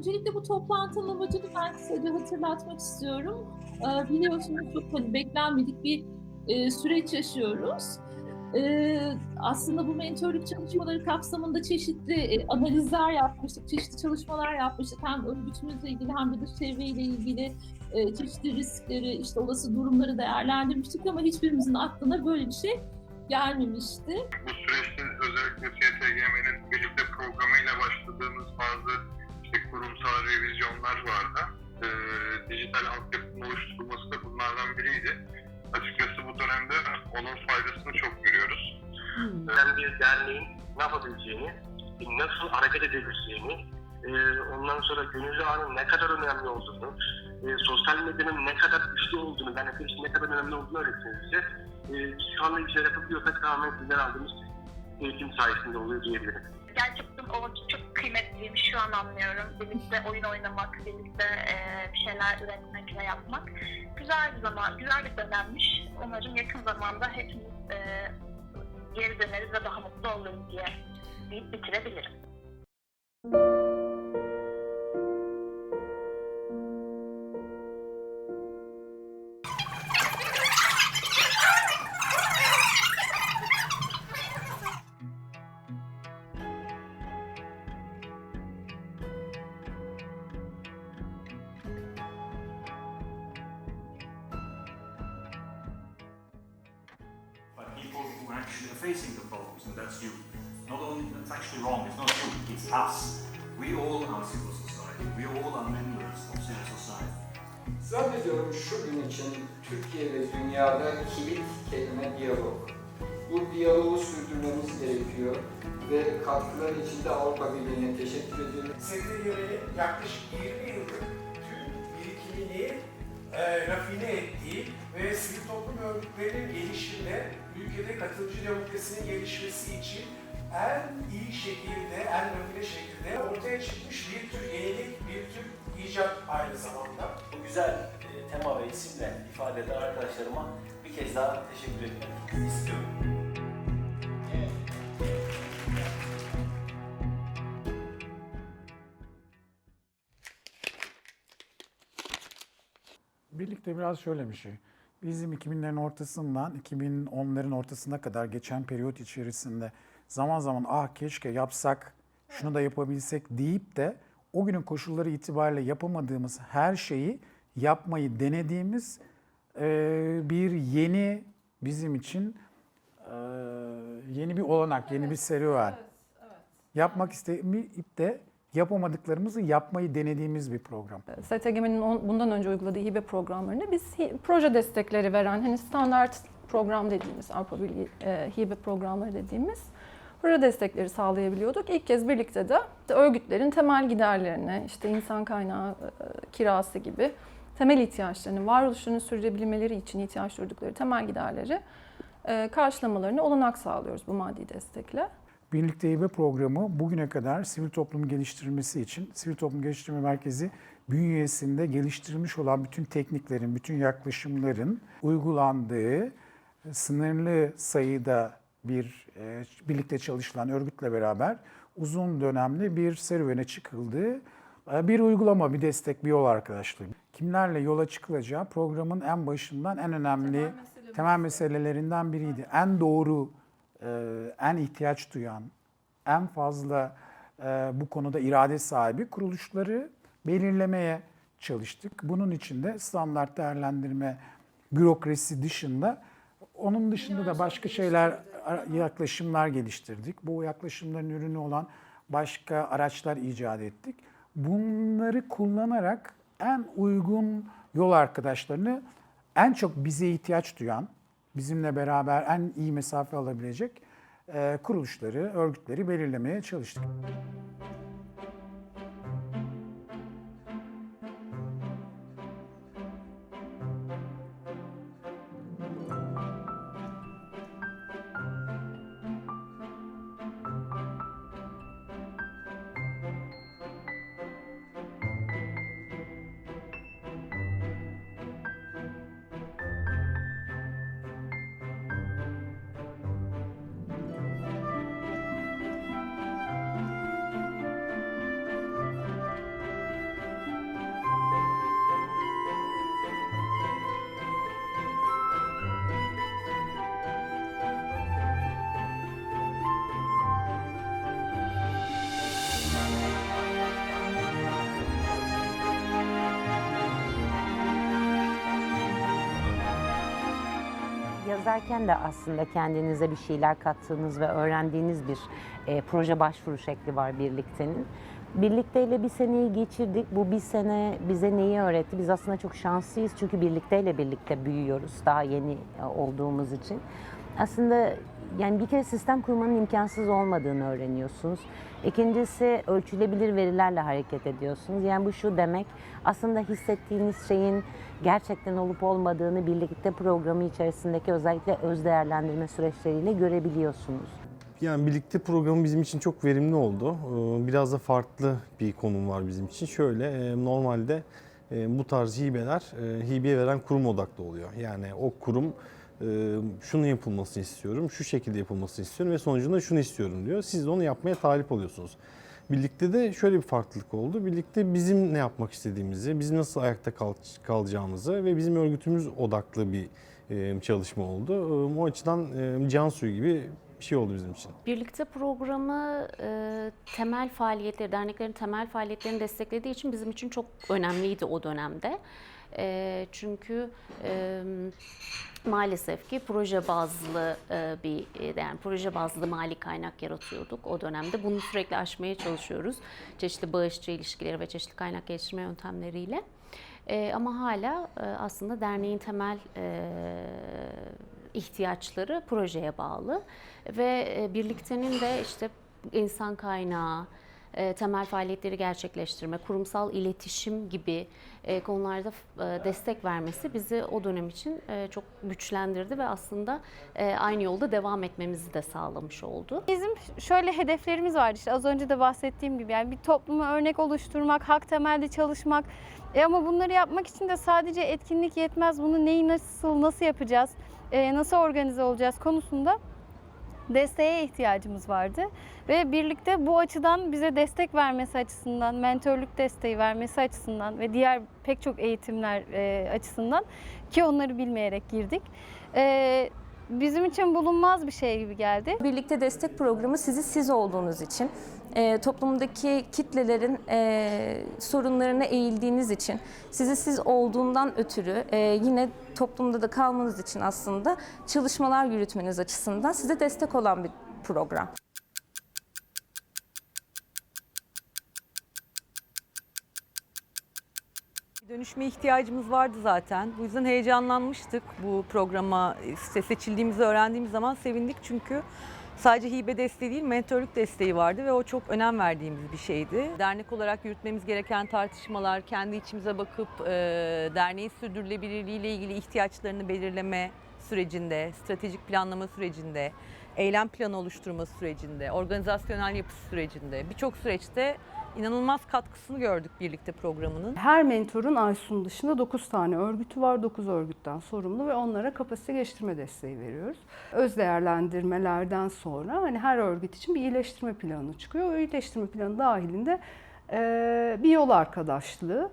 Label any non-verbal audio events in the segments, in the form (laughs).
öncelikle bu toplantının amacını ben kısaca hatırlatmak istiyorum. Ee, biliyorsunuz çok hani beklenmedik bir e, süreç yaşıyoruz. Ee, aslında bu mentörlük çalışmaları kapsamında çeşitli e, analizler yapmıştık, çeşitli çalışmalar yapmıştık. Hem örgütümüzle ilgili hem de dış çevreyle ilgili e, çeşitli riskleri, işte olası durumları değerlendirmiştik ama hiçbirimizin aklına böyle bir şey gelmemişti. bu süreçte özellikle STGM'nin birlikte programıyla başladığımız bazı işte kurumsal revizyonlar vardı. Ee, dijital altyapının oluşturulması da bunlardan biriydi. Açıkçası bu dönemde onun faydasını çok görüyoruz. Ben bir derneğin ne yapabileceğini, nasıl hareket edebileceğini, e, ondan sonra gönüllü ağının ne kadar önemli olduğunu, e, sosyal medyanın ne kadar güçlü olduğunu, ben hepimizin ne kadar önemli olduğunu öğrettim size. E, şu anda bir şeyler yapabiliyorsak tamamen sizden aldığımız eğitim sayesinde oluyor diyebilirim. gerçekten o vakit çok kıymetliymiş şu an anlıyorum. Birlikte oyun oynamak, birlikte e, bir şeyler üretmek ve yapmak. Güzel bir zaman, güzel bir dönemmiş. Umarım yakın zamanda hepimiz e, geri döneriz ve daha mutlu oluruz diye deyip bitirebilirim. but who actually are facing the problems, and that's you. Not only, it's actually wrong, it's not you, it's us. We all are civil society, we all are members of civil society. Zannediyorum şu gün için Türkiye ve dünyada kilit kelime diyalog. Bu diyaloğu sürdürmemiz gerekiyor ve katkılar için de Avrupa Birliği'ne teşekkür ediyorum. STGM'nin yaklaşık 20 yıllık tüm birikimini e, rafine ettiği ve sivil toplum örgütlerinin gelişimine, ülkede katılıcı demokrasinin gelişmesi için en iyi şekilde, en rafine şekilde ortaya çıkmış bir tür yenilik, bir tür icat aynı zamanda. Bu güzel e, tema ve isimle ifade eden arkadaşlarıma bir kez daha teşekkür etmek istiyorum. Birlikte biraz şöyle bir şey. Bizim 2000'lerin ortasından 2010'ların ortasına kadar geçen periyot içerisinde zaman zaman ah keşke yapsak, şunu da yapabilsek deyip de o günün koşulları itibariyle yapamadığımız her şeyi yapmayı denediğimiz eee, bir yeni bizim için eee, yeni bir olanak, yeni bir serüven. Yapmak isteyip de yapamadıklarımızı yapmayı denediğimiz bir program. STGM'nin bundan önce uyguladığı hibe programlarında biz proje destekleri veren hani standart program dediğimiz Avrupa Birliği e, hibe programları dediğimiz proje destekleri sağlayabiliyorduk. İlk kez birlikte de işte örgütlerin temel giderlerini, işte insan kaynağı, e, kirası gibi temel ihtiyaçlarını, varoluşlarını sürdürebilmeleri için ihtiyaç duydukları temel giderleri e, karşılamalarını olanak sağlıyoruz bu maddi destekle. Birlikte Hibe programı bugüne kadar sivil toplum geliştirilmesi için Sivil Toplum Geliştirme Merkezi bünyesinde geliştirilmiş olan bütün tekniklerin, bütün yaklaşımların uygulandığı sınırlı sayıda bir e, birlikte çalışılan örgütle beraber uzun dönemli bir serüvene çıkıldığı e, bir uygulama, bir destek, bir yol arkadaşlığı. Kimlerle yola çıkılacağı programın en başından en önemli temel meselelerinden biriydi. En doğru en ihtiyaç duyan, en fazla e, bu konuda irade sahibi kuruluşları belirlemeye çalıştık. Bunun için de standart değerlendirme bürokrasi dışında onun dışında da başka şeyler, yaklaşımlar geliştirdik. Bu yaklaşımların ürünü olan başka araçlar icat ettik. Bunları kullanarak en uygun yol arkadaşlarını en çok bize ihtiyaç duyan, bizimle beraber en iyi mesafe alabilecek kuruluşları, örgütleri belirlemeye çalıştık. Yazarken de aslında kendinize bir şeyler kattığınız ve öğrendiğiniz bir e, proje başvuru şekli var birliktenin. Birlikteyle bir seneyi geçirdik. Bu bir sene bize neyi öğretti? Biz aslında çok şanslıyız çünkü birlikteyle birlikte büyüyoruz daha yeni e, olduğumuz için. Aslında yani bir kere sistem kurmanın imkansız olmadığını öğreniyorsunuz. İkincisi ölçülebilir verilerle hareket ediyorsunuz. Yani bu şu demek aslında hissettiğiniz şeyin gerçekten olup olmadığını birlikte programı içerisindeki özellikle öz değerlendirme süreçleriyle görebiliyorsunuz. Yani birlikte programı bizim için çok verimli oldu. Ee, Biraz da farklı bir konum var bizim için. Şöyle e, normalde e, bu tarz hibeler e, hibeye veren kurum odaklı oluyor. Yani o kurum şunu yapılmasını istiyorum, şu şekilde yapılmasını istiyorum ve sonucunda şunu istiyorum diyor. Siz de onu yapmaya talip oluyorsunuz. Birlikte de şöyle bir farklılık oldu. Birlikte bizim ne yapmak istediğimizi, biz nasıl ayakta kal- kalacağımızı ve bizim örgütümüz odaklı bir çalışma oldu. O açıdan can suyu gibi bir şey oldu bizim için. Birlikte programı e, temel faaliyetleri, derneklerin temel faaliyetlerini desteklediği için bizim için çok önemliydi o dönemde. E, çünkü e, maalesef ki proje bazlı bir yani proje bazlı mali kaynak yaratıyorduk o dönemde. Bunu sürekli aşmaya çalışıyoruz. Çeşitli bağışçı ilişkileri ve çeşitli kaynak geliştirme yöntemleriyle. Ama hala aslında derneğin temel ihtiyaçları projeye bağlı ve birliktenin de işte insan kaynağı, e, temel faaliyetleri gerçekleştirme, kurumsal iletişim gibi e, konularda e, destek vermesi bizi o dönem için çok güçlendirdi ve aslında aynı yolda devam etmemizi de sağlamış oldu. Bizim şöyle hedeflerimiz vardı işte az önce de bahsettiğim gibi yani bir topluma örnek oluşturmak, hak temelde çalışmak. E ama bunları yapmak için de sadece etkinlik yetmez. Bunu neyi nasıl nasıl yapacağız, nasıl organize olacağız konusunda desteğe ihtiyacımız vardı. Ve birlikte bu açıdan bize destek vermesi açısından, mentörlük desteği vermesi açısından ve diğer pek çok eğitimler e, açısından ki onları bilmeyerek girdik. E, bizim için bulunmaz bir şey gibi geldi. Birlikte destek programı sizi siz olduğunuz için, e, toplumdaki kitlelerin e, sorunlarına eğildiğiniz için, sizi siz olduğundan ötürü e, yine toplumda da kalmanız için aslında çalışmalar yürütmeniz açısından size destek olan bir program. Dönüşme ihtiyacımız vardı zaten. Bu yüzden heyecanlanmıştık bu programa seçildiğimizi öğrendiğimiz zaman sevindik çünkü sadece hibe desteği değil mentörlük desteği vardı ve o çok önem verdiğimiz bir şeydi. Dernek olarak yürütmemiz gereken tartışmalar, kendi içimize bakıp e, derneğin sürdürülebilirliği ile ilgili ihtiyaçlarını belirleme sürecinde, stratejik planlama sürecinde, eylem planı oluşturma sürecinde, organizasyonel yapısı sürecinde birçok süreçte inanılmaz katkısını gördük birlikte programının. Her mentorun Aysun dışında 9 tane örgütü var. 9 örgütten sorumlu ve onlara kapasite geliştirme desteği veriyoruz. Öz değerlendirmelerden sonra hani her örgüt için bir iyileştirme planı çıkıyor. O iyileştirme planı dahilinde bir yol arkadaşlığı,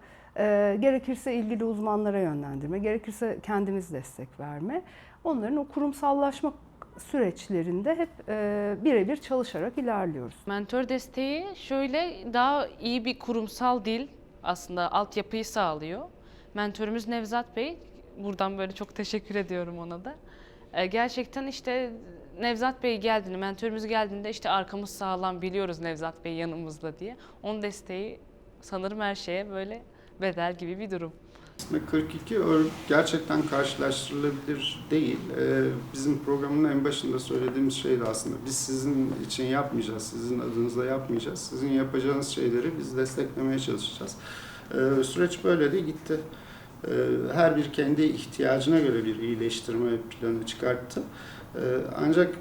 gerekirse ilgili uzmanlara yönlendirme, gerekirse kendimiz destek verme. Onların o kurumsallaşma süreçlerinde hep e, birebir çalışarak ilerliyoruz. Mentor desteği şöyle daha iyi bir kurumsal dil aslında altyapıyı sağlıyor. Mentörümüz Nevzat Bey. Buradan böyle çok teşekkür ediyorum ona da. Ee, gerçekten işte Nevzat Bey geldiğinde, mentörümüz geldiğinde işte arkamız sağlam biliyoruz Nevzat Bey yanımızda diye. Onun desteği sanırım her şeye böyle bedel gibi bir durum. Aslında 42 örgüt gerçekten karşılaştırılabilir değil. Ee, bizim programın en başında söylediğimiz şeydi aslında. Biz sizin için yapmayacağız, sizin adınıza yapmayacağız. Sizin yapacağınız şeyleri biz desteklemeye çalışacağız. Ee, süreç böyle de gitti. Ee, her bir kendi ihtiyacına göre bir iyileştirme planı çıkarttı. Ancak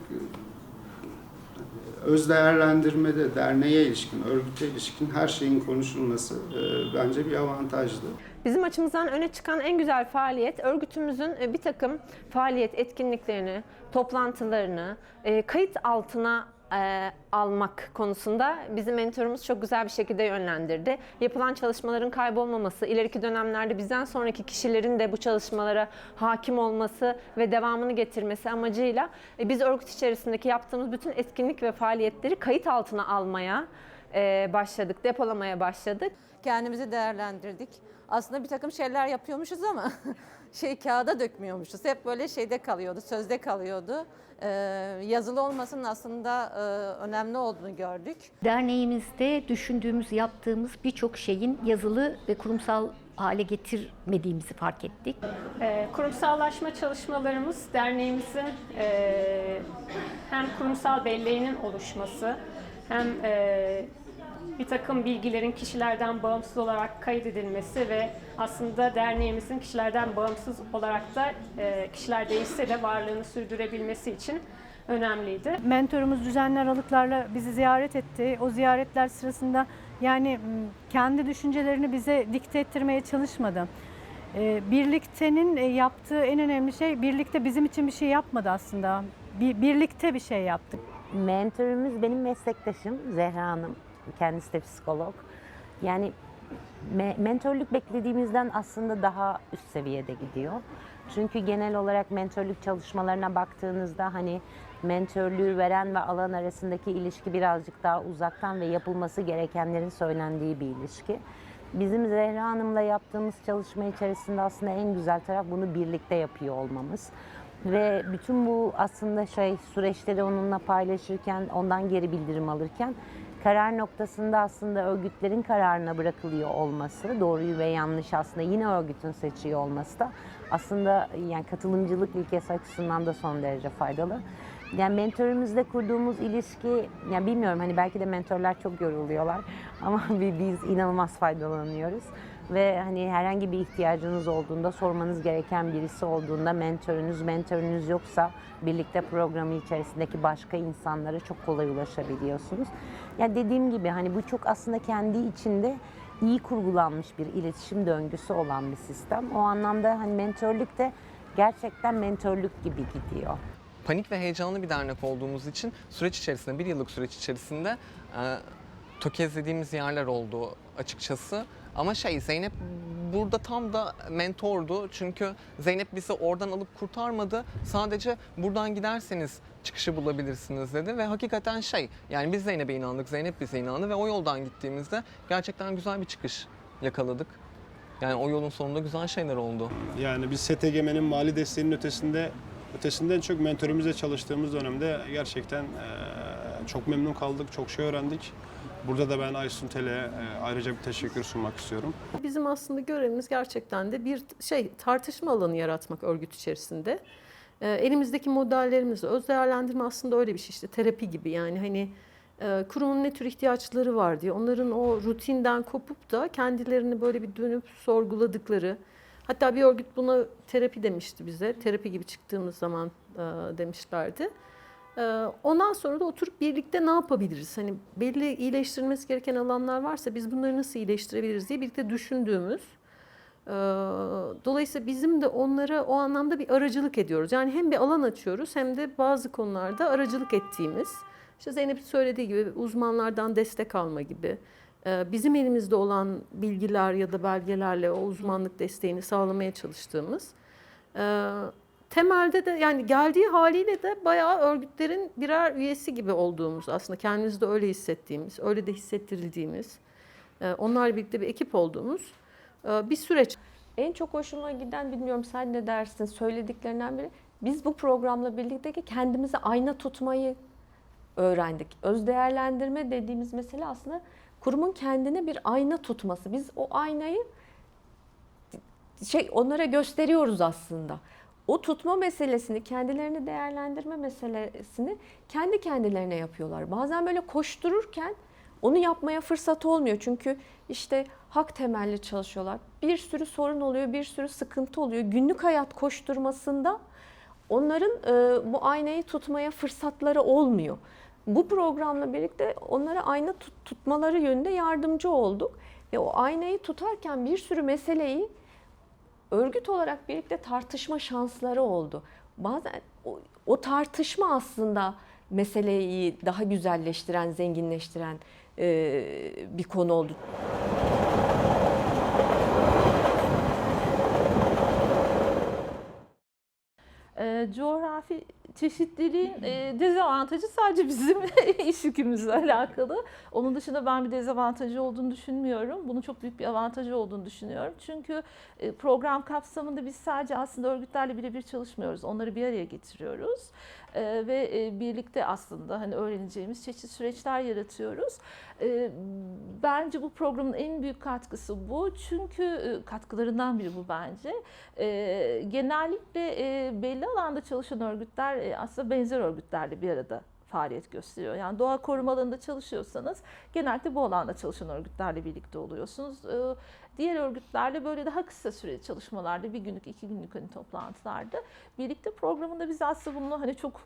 öz değerlendirmede derneğe ilişkin, örgüte ilişkin her şeyin konuşulması e, bence bir avantajdı. Bizim açımızdan öne çıkan en güzel faaliyet örgütümüzün e, bir takım faaliyet etkinliklerini, toplantılarını e, kayıt altına e, almak konusunda bizim mentorumuz çok güzel bir şekilde yönlendirdi. Yapılan çalışmaların kaybolmaması, ileriki dönemlerde bizden sonraki kişilerin de bu çalışmalara hakim olması ve devamını getirmesi amacıyla e, biz örgüt içerisindeki yaptığımız bütün etkinlik ve faaliyetleri kayıt altına almaya e, başladık, depolamaya başladık. Kendimizi değerlendirdik. Aslında bir takım şeyler yapıyormuşuz ama (laughs) şey kağıda dökmüyormuşuz. Hep böyle şeyde kalıyordu, sözde kalıyordu. Ee, yazılı olmasının aslında e, önemli olduğunu gördük. Derneğimizde düşündüğümüz, yaptığımız birçok şeyin yazılı ve kurumsal hale getirmediğimizi fark ettik. Ee, kurumsallaşma çalışmalarımız derneğimizin e, hem kurumsal belleğinin oluşması hem e, bir takım bilgilerin kişilerden bağımsız olarak kaydedilmesi ve aslında derneğimizin kişilerden bağımsız olarak da e, kişiler değişse de varlığını sürdürebilmesi için önemliydi. Mentorumuz düzenli aralıklarla bizi ziyaret etti. O ziyaretler sırasında yani kendi düşüncelerini bize dikte ettirmeye çalışmadı. E, Birliktenin e, yaptığı en önemli şey birlikte bizim için bir şey yapmadı aslında. Bir, birlikte bir şey yaptık. Mentörümüz benim meslektaşım Zehra Hanım. Kendisi de psikolog. Yani me- mentörlük beklediğimizden aslında daha üst seviyede gidiyor. Çünkü genel olarak mentörlük çalışmalarına baktığınızda hani mentörlüğü veren ve alan arasındaki ilişki birazcık daha uzaktan ve yapılması gerekenlerin söylendiği bir ilişki. Bizim Zehra Hanım'la yaptığımız çalışma içerisinde aslında en güzel taraf bunu birlikte yapıyor olmamız. Ve bütün bu aslında şey süreçleri onunla paylaşırken, ondan geri bildirim alırken karar noktasında aslında örgütlerin kararına bırakılıyor olması, doğruyu ve yanlış aslında yine örgütün seçiyor olması da aslında yani katılımcılık ilkesi açısından da son derece faydalı. Yani mentörümüzle kurduğumuz ilişki, yani bilmiyorum hani belki de mentorlar çok yoruluyorlar ama bi- (laughs) biz inanılmaz faydalanıyoruz. Ve hani herhangi bir ihtiyacınız olduğunda, sormanız gereken birisi olduğunda mentorunuz, mentorunuz yoksa birlikte programı içerisindeki başka insanlara çok kolay ulaşabiliyorsunuz. Yani dediğim gibi hani bu çok aslında kendi içinde iyi kurgulanmış bir iletişim döngüsü olan bir sistem. O anlamda hani mentörlük de gerçekten mentörlük gibi gidiyor. panik ve heyecanlı bir dernek olduğumuz için süreç içerisinde, bir yıllık süreç içerisinde e, tökezlediğimiz yerler oldu açıkçası. Ama şey Zeynep burada tam da mentordu çünkü Zeynep bizi oradan alıp kurtarmadı. Sadece buradan giderseniz çıkışı bulabilirsiniz dedi ve hakikaten şey yani biz Zeynep'e inandık, Zeynep bize inandı ve o yoldan gittiğimizde gerçekten güzel bir çıkış yakaladık. Yani o yolun sonunda güzel şeyler oldu. Yani biz STGM'nin mali desteğinin ötesinde ötesinden çok mentorumuzla çalıştığımız dönemde gerçekten eee, çok memnun kaldık, çok şey öğrendik. Burada da ben Aysun Tel'e eee, ayrıca bir teşekkür sunmak istiyorum. Bizim aslında görevimiz gerçekten de bir şey tartışma alanı yaratmak örgüt içerisinde. Ee, elimizdeki modellerimizle öz değerlendirme aslında öyle bir şey işte terapi gibi yani hani e, kurumun ne tür ihtiyaçları var diye onların o rutinden kopup da kendilerini böyle bir dönüp sorguladıkları hatta bir örgüt buna terapi demişti bize terapi gibi çıktığımız zaman e, demişlerdi. Ee, Ondan sonra da oturup birlikte ne yapabiliriz? Hani belli iyileştirilmesi gereken alanlar varsa biz bunları nasıl iyileştirebiliriz diye birlikte düşündüğümüz. Ee, Dolayısıyla bizim de onlara o anlamda bir aracılık ediyoruz. Yani hem bir alan açıyoruz hem de bazı konularda aracılık ettiğimiz. İşte Zeynep'in söylediği gibi uzmanlardan destek alma gibi. Ee, Bizim elimizde olan bilgiler ya da belgelerle o uzmanlık desteğini sağlamaya çalıştığımız. Temelde de yani geldiği haliyle de bayağı örgütlerin birer üyesi gibi olduğumuz aslında kendimizde öyle hissettiğimiz, öyle de hissettirildiğimiz, e, onlarla birlikte bir ekip olduğumuz e, bir süreç. En çok hoşuma giden bilmiyorum sen ne dersin söylediklerinden biri biz bu programla birlikte ki kendimize ayna tutmayı öğrendik. Öz değerlendirme dediğimiz mesele aslında kurumun kendine bir ayna tutması. Biz o aynayı şey onlara gösteriyoruz aslında. O tutma meselesini, kendilerini değerlendirme meselesini kendi kendilerine yapıyorlar. Bazen böyle koştururken onu yapmaya fırsat olmuyor. Çünkü işte hak temelli çalışıyorlar. Bir sürü sorun oluyor, bir sürü sıkıntı oluyor. Günlük hayat koşturmasında onların e, bu aynayı tutmaya fırsatları olmuyor. Bu programla birlikte onlara ayna tut- tutmaları yönünde yardımcı olduk. Ve o aynayı tutarken bir sürü meseleyi örgüt olarak birlikte tartışma şansları oldu. Bazen o, o tartışma aslında meseleyi daha güzelleştiren, zenginleştiren e, bir konu oldu. Ee, coğrafi çeşitliliğin e, dezavantajı sadece bizim (laughs) iş yükümüzle alakalı. Onun dışında ben bir dezavantajı olduğunu düşünmüyorum. Bunun çok büyük bir avantajı olduğunu düşünüyorum. Çünkü e, program kapsamında biz sadece aslında örgütlerle birebir çalışmıyoruz. Onları bir araya getiriyoruz. E, ve e, birlikte aslında hani öğreneceğimiz çeşitli süreçler yaratıyoruz. E, bence bu programın en büyük katkısı bu. Çünkü e, katkılarından biri bu bence. E, genellikle e, belli alanda çalışan örgütler aslında benzer örgütlerle bir arada faaliyet gösteriyor. Yani doğa koruma alanında çalışıyorsanız genellikle bu alanda çalışan örgütlerle birlikte oluyorsunuz. E, diğer örgütlerle böyle daha kısa süreli çalışmalarda, bir günlük, iki günlük hani toplantılarda birlikte programında biz aslında bunu hani çok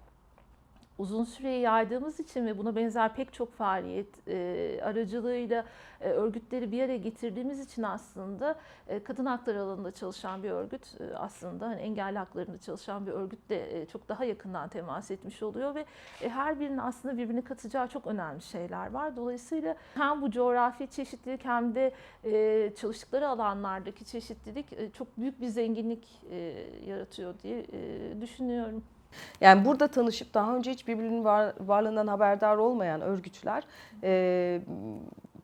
uzun süreye yaydığımız için ve buna benzer pek çok faaliyet e, aracılığıyla e, örgütleri bir araya getirdiğimiz için aslında e, kadın hakları alanında çalışan bir örgüt aslında hani engelli haklarında çalışan bir örgütle çok daha yakından temas etmiş oluyor ve her birinin aslında birbirini katacağı çok önemli şeyler var. Dolayısıyla hem bu coğrafi çeşitlilik hem de e, çalıştıkları alanlardaki çeşitlilik çok büyük bir zenginlik yaratıyor diye düşünüyorum. Yani burada tanışıp daha önce hiç birbirinin var, varlığından haberdar olmayan örgütler e,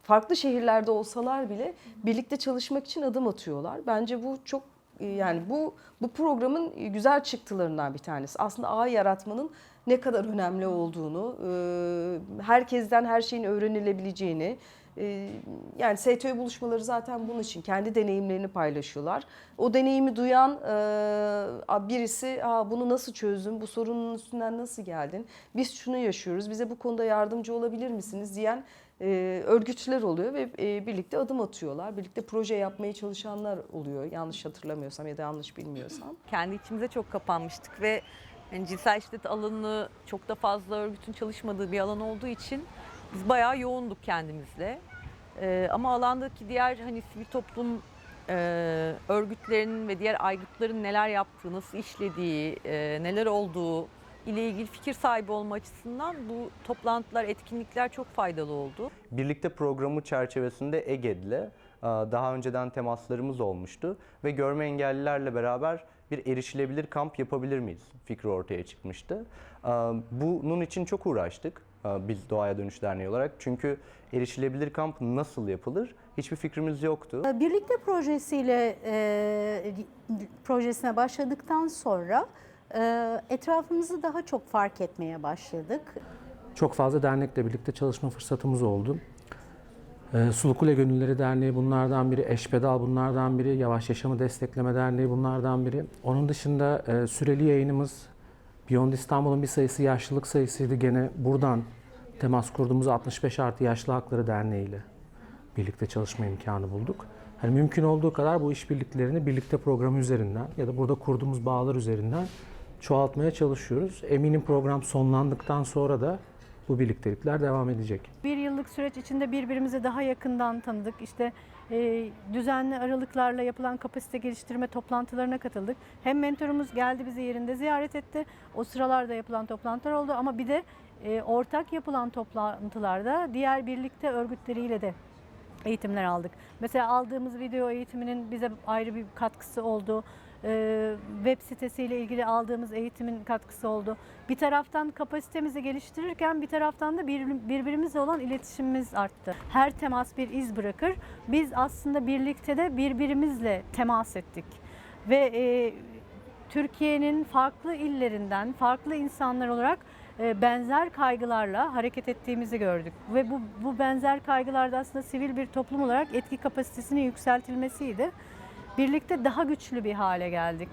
farklı şehirlerde olsalar bile birlikte çalışmak için adım atıyorlar. Bence bu çok e, yani bu bu programın güzel çıktılarından bir tanesi. Aslında ağ yaratmanın ne kadar önemli olduğunu, e, herkesten her şeyin öğrenilebileceğini, e, yani STÖ buluşmaları zaten bunun için kendi deneyimlerini paylaşıyorlar. O deneyimi duyan e, birisi Aa, bunu nasıl çözdün, bu sorunun üstünden nasıl geldin, biz şunu yaşıyoruz, bize bu konuda yardımcı olabilir misiniz diyen e, örgütler oluyor ve e, birlikte adım atıyorlar. Birlikte proje yapmaya çalışanlar oluyor yanlış hatırlamıyorsam ya da yanlış bilmiyorsam. (clears throat) Kendi içimize çok kapanmıştık ve yani cinsel şiddet alanı çok da fazla örgütün çalışmadığı bir alan olduğu için biz bayağı yoğunduk kendimizle. Ee, ama alandaki diğer hani sivil toplum e, örgütlerinin ve diğer aygıtların neler yaptığı, nasıl işlediği, e, neler olduğu ile ilgili fikir sahibi olma açısından bu toplantılar, etkinlikler çok faydalı oldu. Birlikte programı çerçevesinde EGED'le e, daha önceden temaslarımız olmuştu ve görme engellilerle beraber bir erişilebilir kamp yapabilir miyiz fikri ortaya çıkmıştı. E, Bunun için çok uğraştık e, biz Doğaya Dönüş Derneği olarak çünkü erişilebilir kamp nasıl yapılır hiçbir fikrimiz yoktu. Birlikte projesiyle e, projesine başladıktan sonra e, etrafımızı daha çok fark etmeye başladık. Çok fazla dernekle birlikte çalışma fırsatımız oldu. Ee, Sulukule Gönülleri Derneği bunlardan biri, Eşpedal bunlardan biri, Yavaş Yaşamı Destekleme Derneği bunlardan biri. Onun dışında e, süreli yayınımız Beyond İstanbul'un bir sayısı yaşlılık sayısıydı. Gene buradan temas kurduğumuz 65 artı Yaşlı Hakları Derneği ile birlikte çalışma imkanı bulduk. Hani mümkün olduğu kadar bu işbirliklerini birlikte programı üzerinden ya da burada kurduğumuz bağlar üzerinden çoğaltmaya çalışıyoruz. Eminim program sonlandıktan sonra da bu birliktelikler devam edecek. Bir yıllık süreç içinde birbirimizi daha yakından tanıdık. İşte düzenli aralıklarla yapılan kapasite geliştirme toplantılarına katıldık. Hem mentorumuz geldi bizi yerinde ziyaret etti. O sıralarda yapılan toplantılar oldu ama bir de e, ortak yapılan toplantılarda diğer birlikte örgütleriyle de eğitimler aldık. Mesela aldığımız video eğitiminin bize ayrı bir katkısı oldu. Ee, web sitesiyle ilgili aldığımız eğitimin katkısı oldu. Bir taraftan kapasitemizi geliştirirken bir taraftan da bir, birbirimizle olan iletişimimiz arttı. Her temas bir iz bırakır. Biz aslında birlikte de birbirimizle temas ettik. Ve e, Türkiye'nin farklı illerinden farklı insanlar olarak e, benzer kaygılarla hareket ettiğimizi gördük. Ve bu, bu benzer kaygılarda aslında sivil bir toplum olarak etki kapasitesinin yükseltilmesiydi. Birlikte daha güçlü bir hale geldik.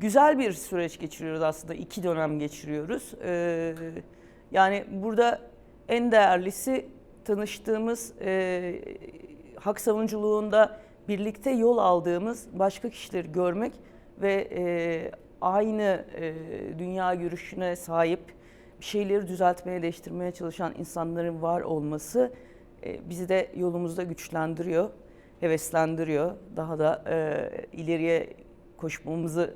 Güzel bir süreç geçiriyoruz aslında. iki dönem geçiriyoruz. Ee, yani burada en değerlisi tanıştığımız e, hak savunuculuğunda birlikte yol aldığımız başka kişileri görmek ve e, aynı e, dünya görüşüne sahip bir şeyleri düzeltmeye, değiştirmeye çalışan insanların var olması e, bizi de yolumuzda güçlendiriyor, heveslendiriyor. Daha da e, ileriye koşmamızı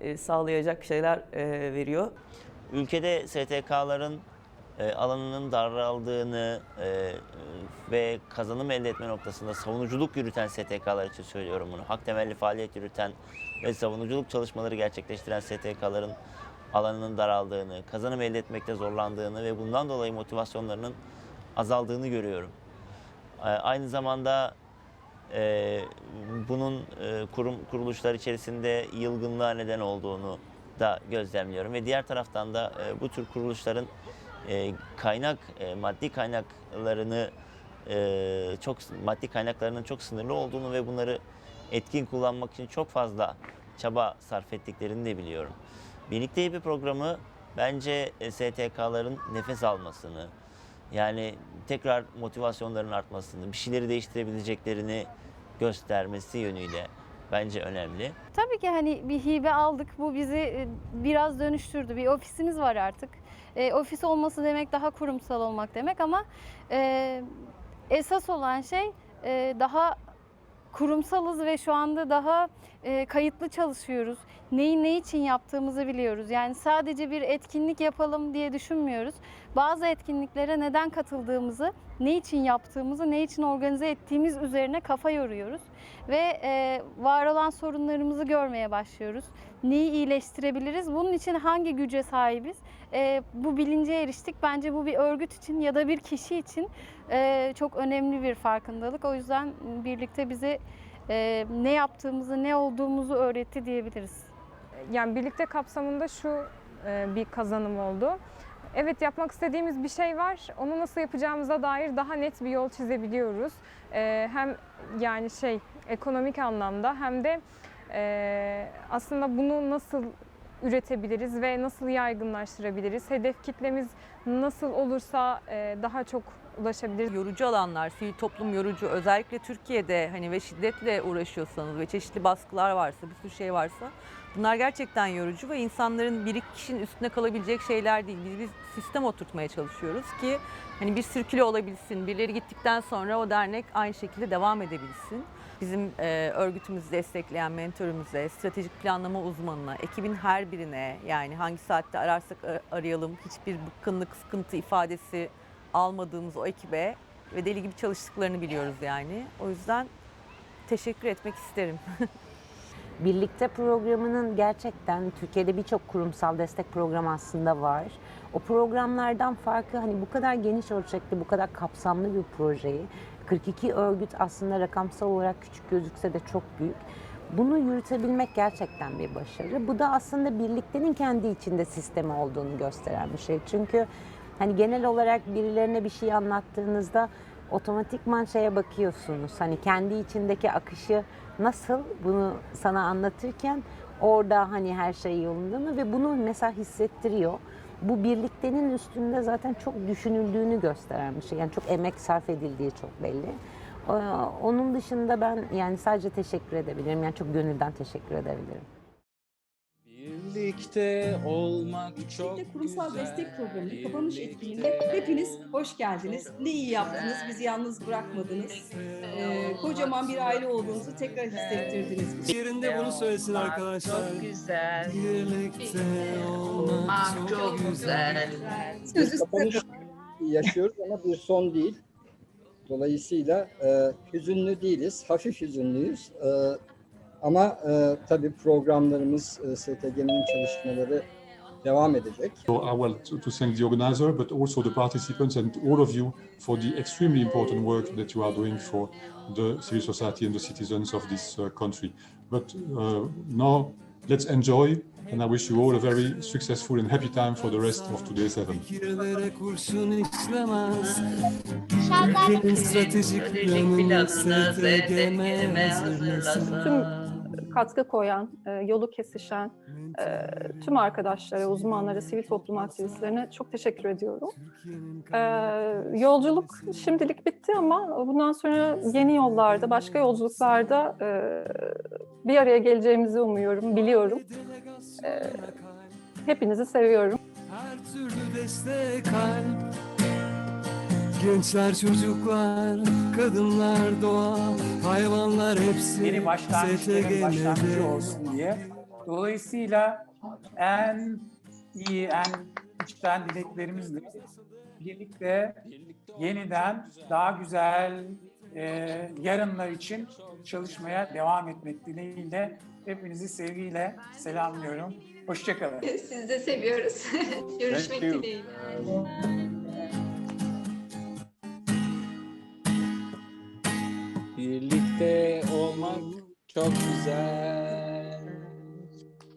e, sağlayacak şeyler e, veriyor. Ülkede STK'ların e, alanının daraldığını e, ve kazanım elde etme noktasında savunuculuk yürüten STK'lar için söylüyorum bunu. Hak temelli faaliyet yürüten ve savunuculuk çalışmaları gerçekleştiren STK'ların alanının daraldığını, kazanım elde etmekte zorlandığını ve bundan dolayı motivasyonlarının azaldığını görüyorum. E, Aynı zamanda e, bunun e, kurum kuruluşlar içerisinde yılgınlığa neden olduğunu da gözlemliyorum ve diğer taraftan da e, bu tür kuruluşların e, kaynak e, maddi kaynaklarını e, çok maddi kaynaklarının çok sınırlı olduğunu ve bunları etkin kullanmak için çok fazla çaba sarf ettiklerini de biliyorum. Birlikte bir programı bence e, STK'ların nefes almasını, yani tekrar motivasyonların artmasını, bir şeyleri değiştirebileceklerini göstermesi yönüyle bence önemli. Tabii ki hani bir hibe aldık. Bu bizi e, biraz dönüştürdü. Bir ofisimiz var artık. E, ofis olması demek daha kurumsal olmak demek ama e, esas olan şey e, daha kurumsalız ve şu anda daha e, kayıtlı çalışıyoruz. Neyi ne için yaptığımızı biliyoruz. Yani sadece bir etkinlik yapalım diye düşünmüyoruz. Bazı etkinliklere neden katıldığımızı, ne için yaptığımızı, ne için organize ettiğimiz üzerine kafa yoruyoruz. Ve e, var olan sorunlarımızı görmeye başlıyoruz. Neyi iyileştirebiliriz? Bunun için hangi güce sahibiz? E, bu bilince eriştik. Bence bu bir örgüt için ya da bir kişi için e, çok önemli bir farkındalık. O yüzden birlikte bize e, ne yaptığımızı, ne olduğumuzu öğretti diyebiliriz. Yani birlikte kapsamında şu e, bir kazanım oldu. Evet yapmak istediğimiz bir şey var. Onu nasıl yapacağımıza dair daha net bir yol çizebiliyoruz. E, hem yani şey ekonomik anlamda hem de e, aslında bunu nasıl üretebiliriz ve nasıl yaygınlaştırabiliriz? Hedef kitlemiz nasıl olursa e, daha çok ulaşabiliriz. Yorucu alanlar, sivil toplum yorucu. Özellikle Türkiye'de hani ve şiddetle uğraşıyorsanız ve çeşitli baskılar varsa, bir sürü şey varsa bunlar gerçekten yorucu ve insanların bir iki kişinin üstünde kalabilecek şeyler değil. Biz bir sistem oturtmaya çalışıyoruz ki hani bir sirküle olabilsin. Birileri gittikten sonra o dernek aynı şekilde devam edebilsin. Bizim e, örgütümüzü destekleyen mentörümüze, stratejik planlama uzmanına, ekibin her birine yani hangi saatte ararsak a- arayalım hiçbir bıkkınlık, sıkıntı ifadesi almadığımız o ekibe ve deli gibi çalıştıklarını biliyoruz yani. O yüzden teşekkür etmek isterim. (laughs) Birlikte programının gerçekten Türkiye'de birçok kurumsal destek programı aslında var. O programlardan farkı hani bu kadar geniş ölçekli, bu kadar kapsamlı bir projeyi 42 örgüt aslında rakamsal olarak küçük gözükse de çok büyük. Bunu yürütebilmek gerçekten bir başarı. Bu da aslında birliktenin kendi içinde sistemi olduğunu gösteren bir şey. Çünkü hani genel olarak birilerine bir şey anlattığınızda otomatikman şeye bakıyorsunuz. Hani kendi içindeki akışı nasıl bunu sana anlatırken orada hani her şey yolunda mı ve bunu mesela hissettiriyor. Bu birliktenin üstünde zaten çok düşünüldüğünü gösteren bir şey. Yani çok emek sarf edildiği çok belli. Ee, Onun dışında ben yani sadece teşekkür edebilirim. Yani çok gönülden teşekkür edebilirim. Birlikte olmak çok Birlikte kurumsal güzel. destek programının kapanış etkinliğinde hepiniz hoş geldiniz. Ne iyi yaptınız, bizi yalnız bırakmadınız. Ee, kocaman bir aile olduğunuzu tekrar hissettirdiniz. bize. Yerinde bunu söylesin arkadaşlar. Çok güzel. Birlikte olmak çok güzel. Sözü kapanış yaşıyoruz ama bir son değil. Dolayısıyla e, hüzünlü değiliz, hafif hüzünlüyüz. E, ama e, tabii programlarımız, e, STG'nin çalışmaları devam edecek. So I want to, to thank the organizer, but also the participants and all of you for the extremely important work that you are doing for the civil society and the citizens of this uh, country. But uh, now let's enjoy, and I wish you all a very successful and happy time for the rest of today's event. Tüm katkı koyan, e, yolu kesişen e, tüm arkadaşlara, uzmanlara, sivil toplum aktivistlerine çok teşekkür ediyorum. E, Yolculuk şimdilik bitti ama bundan sonra yeni yollarda, başka yolculuklarda bir araya geleceğimizi umuyorum, biliyorum. Hepinizi seviyorum. Her türlü destek kalp. Gençler, çocuklar, kadınlar, doğa, hayvanlar hepsi Yeni başlangıçların başlangıcı olsun diye. Dolayısıyla en iyi, en içten dileklerimizle birlikte yeniden daha güzel e, yarınlar için çalışmaya devam etmek dileğiyle Hepinizi sevgiyle selamlıyorum. Hoşçakalın. Sizi de seviyoruz. (laughs) Görüşmek dileğiyle. Choque usar.